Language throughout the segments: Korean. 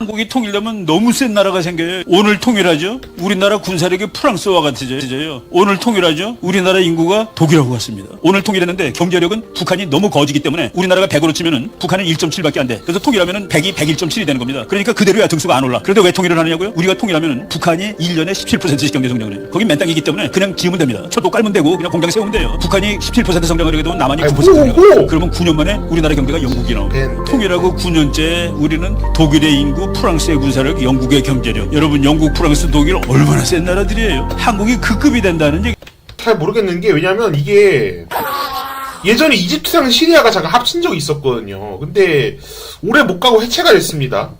한국이 통일되면 너무 센 나라가 생겨요. 오늘 통일하죠. 우리나라 군사력이 프랑스와 같아져요. 오늘 통일하죠. 우리나라 인구가 독일하고 같습니다. 오늘 통일했는데 경제력은 북한이 너무 거지기 때문에 우리나라가 100으로 치면은 북한은 1.7밖에 안 돼. 그래서 통일하면은 100이 101.7이 되는 겁니다. 그러니까 그대로야 등수가 안 올라. 그런데 왜 통일을 하느냐고요? 우리가 통일하면은 북한이 1년에 17%씩 경제 성장을 해요. 거긴 맨 땅이기 때문에 그냥 지으면 됩니다. 철도 깔면 되고 그냥 공장 세우면 돼요. 북한이 17% 성장을 하게 되면 남한이 9% 아이고, 성장을 오! 해요. 그러면 9년 만에 우리나라 경제가 영국이 나옵니다. 네, 네. 통일하고 9년째 우리는 독일의 인구, 프랑스의 군사력, 영국의 경제력. 여러분 영국, 프랑스, 독일 얼마나 센 나라들이에요. 한국이 그 급이 된다는 얘기. 잘 모르겠는 게 왜냐면 이게 예전에 이집트랑 시리아가 잠깐 합친 적이 있었거든요. 근데 오래 못 가고 해체가 됐습니다.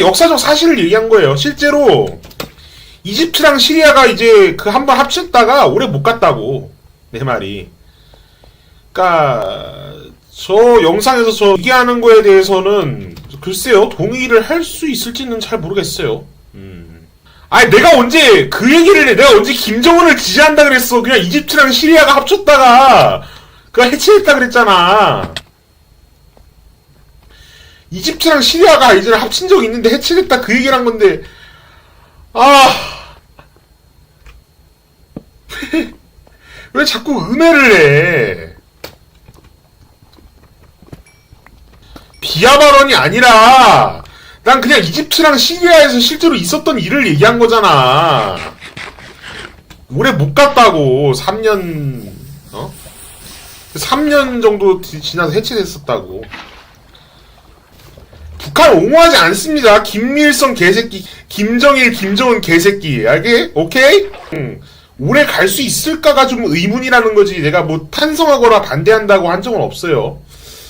역사적 사실을 얘기한 거예요. 실제로 이집트랑 시리아가 이제 그 한번 합쳤다가 오래 못 갔다고 내 말이. 그러니까 저 영상에서 저 얘기하는 거에 대해서는 글쎄요 동의를 할 수 있을지는 잘 모르겠어요. 음. 아니 내가 언제 그 얘기를 해? 내가 언제 김정은을 지지한다 그랬어? 그냥 이집트랑 시리아가 합쳤다가 그가 해체했다 그랬잖아. 이집트랑 시리아가 이제 합친 적이 있는데 해체됐다 그 얘기를 한 건데 아. 왜, 왜 자꾸 은혜를 해? 비하 발언이 아니라 난 그냥 이집트랑 시리아에서 실제로 있었던 일을 얘기한 거잖아. 오래 못 갔다고 3년 어? 3년 정도 지- 지나서 해체됐었다고. 북한 옹호하지 않습니다. 김일성 개새끼, 김정일, 김정은 개새끼. 알게? 오케이? 응. 오래 갈 수 있을까가 좀 의문이라는 거지. 내가 뭐 탄성하거나 반대한다고 한 적은 없어요.